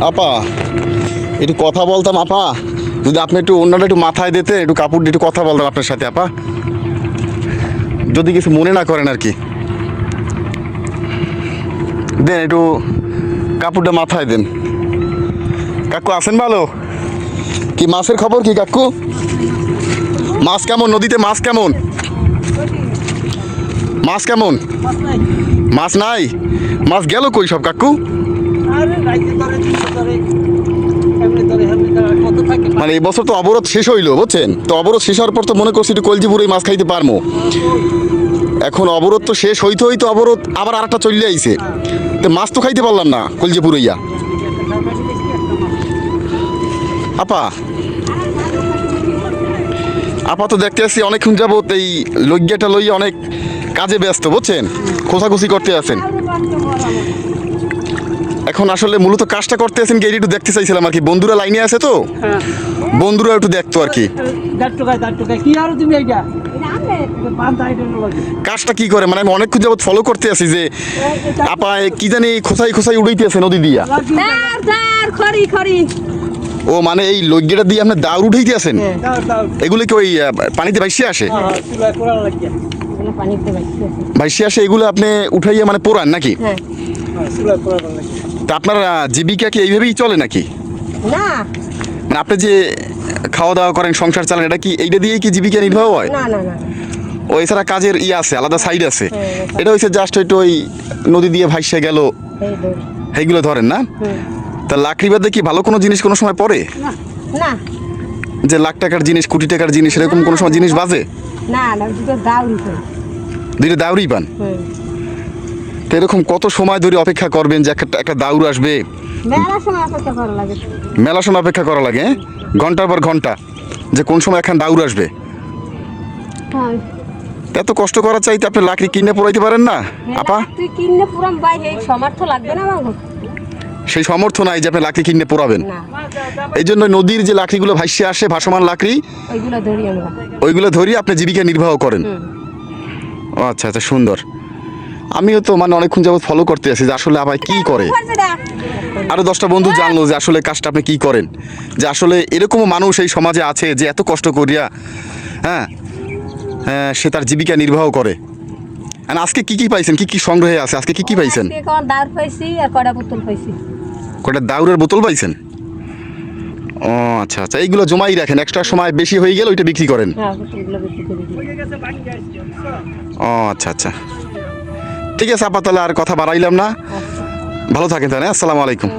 আপা, একটু কথা বলতাম আপা। যদি আপনি একটু অন্যটা একটু মাথায় দিতে একটু কাপড় দিয়ে একটু কথা বলতাম আপনার সাথে আপা। যদি কিছু মনে না করেন আর কি। দেন একটু কাপড়টা মাথায় দেন। কাকু, আছেন ভালো? কি মাছের খবর কি কাকু? মাছ কেমন? নদীতে মাছ কেমন? মাছ কেমন? মাছ নাই। মাছ গেল কই সব কাকু? মানে এই বছর তো অবরোধ শেষ হইল, বুঝছেন? তো অবরোধ শেষ হওয়ার পর তো মনে করছি একটু কলজিপুরে মাছ খাইতে পারব এখন অবরোধ তো শেষ হইতে হইতে অবরোধ আবার আরেকটা চলে আইছে। তো মাছ তো খাইতে পারলাম না কলজিপুরইয়া আপা। আপা তো দেখতে আসছি অনেকক্ষণ যাবত এই লজ্ঞাটা লইয়া অনেক কাজে ব্যস্ত, বুঝছেন? খোঁচাখুচি করতে আছেন। এখন আসলে মূলত কাজটা করতে আছেন গেড়ি একটু দেখতে চাইছিলাম আর কি। বন্ধুরা লাইনে আছে তো? হ্যাঁ। বন্ধুরা একটু দেখতো আর কি। কাজটা কি করে? মানে আমি অনেকক্ষণ যাবত ফলো করতে আছি যে আপা কি জানি খোসাই খোসাই উড়াইতে আছে নদী দিয়া। ও মানে এই লজ্ঞাটা দিয়ে আপনি দাউর উঠাইতে আছেন? দাও এগুলো কি ওই পানিতে ভাইসে আসে? হ্যাঁ ভাইসে আসে। এগুলো আপনি উঠাইয়া মানে পোড়ান নাকি? তা আপনার জীবিকা কি এইভাবেই চলে নাকি? না। মানে আপনি যে খাওয়া দাওয়া করেন সংসার চালান এটা কি এইটা দিয়েই কি জীবিকা নির্বাহ হয়? না না না ও এছাড়া কাজের ইয়ে আছে আলাদা সাইড আছে। হ্যাঁ, এটা হচ্ছে জাস্ট একটু ওই নদী দিয়ে ভাইসে গেল এইগুলো ধরেন না। তা লাকড়ি বাদে কি ভালো কোনো জিনিস কোনো সময় পড়ে? না যে লাখ টাকার জিনিস কোটি টাকার জিনিস এরকম কোনো সময় জিনিস বাজে? না না দুটো দাউরি করে দুইটা দাউরি পান? তো এরকম কত সময় ধরে অপেক্ষা করবেন যে একটা একটা দাউর আসবে? মেলা সময় অপেক্ষা করা লাগে। করা হ্যাঁ? ঘণ্টার পর ঘণ্টা। যে কোন সময় একখান দাউর আসবে? হ্যাঁ। এত কষ্ট করার চাইতে আপনি লাকড়ি কিনে পড়াইতে পারেন না? আপা? তুই কিনে পুরাম সমর্থ লাগবে না সেই সমর্থ নাই যে আপনি লাকড়ি কিনে পোড়াবেন এই জন্য নদীর যে লাকড়িগুলো ভাসিয়ে আসে ভাসমান লাকড়ি ওইগুলো ধরি আমরা। ওইগুলো ধরিয়ে আপনি জীবিকা নির্বাহ করেন। আচ্ছা আচ্ছা সুন্দর। আমিও তো মানে অনেকক্ষণ যাবত ফলো করতে আছি যে আসলে আবার কি করে? আরও দশটা বন্ধু জানলো যে আসলে কাজটা আপনি কি করেন? যে আসলে এরকমও মানুষ এই সমাজে আছে যে এত কষ্ট করিয়া হ্যাঁ হ্যাঁ, সে তার জীবিকা নির্বাহ করে। আর আজকে কি কি পাইছেন? কি কি সংগ্রহে আছে? আজকে কি কি পাইছেন? কোন পাইছি আর কয়টা বোতল পাইছি। কটা দাউরের বোতল পাইছেন? ও আচ্ছা আচ্ছা এইগুলো জমাই রাখেন। এক্সট্রা সময় বেশি হয়ে গেলে ওইটা বিক্রি করেন। হ্যাঁ বিক্রি করে দিই। ও আচ্ছা আচ্ছা। ঠিক আছে আপাতত আর কথা বাড়াইলাম না। ভালো থাকেন তাহলে আসসালামু আলাইকুম।